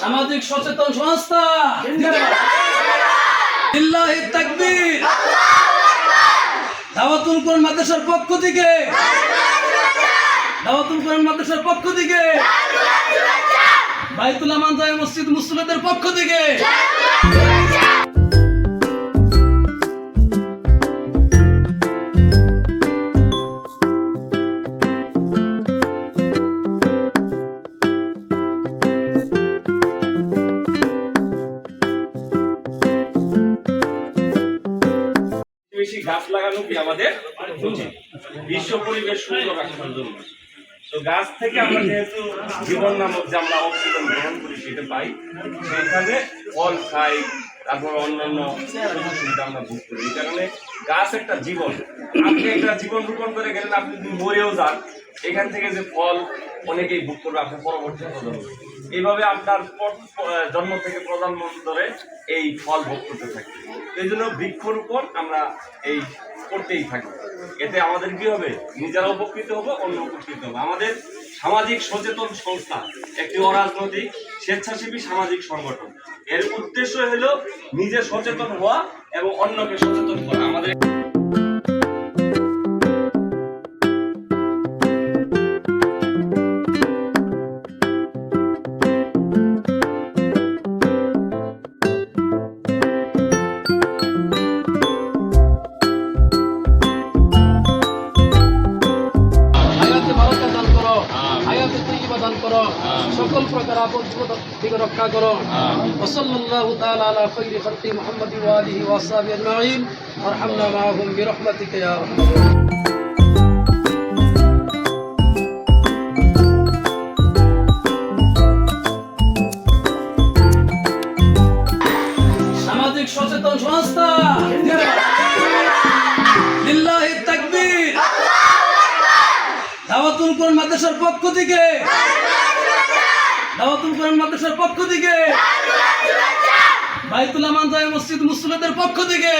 সামাজিক সচেতন সংস্থা। দাওয়াতুল কোরআন মাদ্রাসার পক্ষ থেকে। দাওয়াতুল কোরআন মাদ্রাসার পক্ষ থেকে। বাইতুল আমান মসজিদ মুসলিমদের পক্ষ থেকে। বেশি গাছ লাগানো কি আমাদের উচিত বিশ্ব পরিবেশ সুন্দর রাখার জন্য। তো গাছ থেকে আমরা যেহেতু জীবন নামক যে আমরা অক্সিজেন গ্রহণ করি, সেটা পাই। সেখানে ফল খাই, তারপর অন্যান্য সুবিধা আমরা ভোগ করি। এই কারণে গাছ একটা জীবন। আপনি একটা জীবন রোপণ করে গেলেন, আপনি মরেও যান, এখান থেকে যে ফল অনেকেই ভোগ করবে আপনার পরবর্তী প্রজন্ম। এইভাবে আপনার জন্ম থেকে প্রজন্ম ধরে এই ফল ভোগ করতে থাকি। এই জন্য বৃক্ষরোপণ আমরা এই করতেই থাকি। এতে আমাদের কি হবে? নিজেরা উপকৃত হব অন্য উপকৃত হবে। আমাদের সামাজিক সচেতন সংস্থা, একটি অরাজনৈতিক স্বেচ্ছাসেবী সামাজিক সংগঠন। এর উদ্দেশ্য হলো নিজে সচেতন হওয়া এবং অন্যকে সচেতন করা। আমাদের হায়াতে তৈবা দান করো সকল প্রকার আপদ থেকে রক্ষা করো। ওসল্লাল্লাহু তাআলা আলা খাইরি খালকি মুহাম্মদ ওয়া আলিহি ওয়া আসহাবিহি আজমাইন। ওয়ারহামনা মাআহুম বিরহমাতিকা ইয়া আরহামার সামাজিক সচেতন সংস্থা। দাওয়াতুল কোরআন মাদ্রাসার পক্ষ থেকে। দাওয়াতুল কোরআন মাদ্রাসার পক্ষ থেকে। বাইতুল আমান মসজিদ মুসলিমদের পক্ষ থেকে।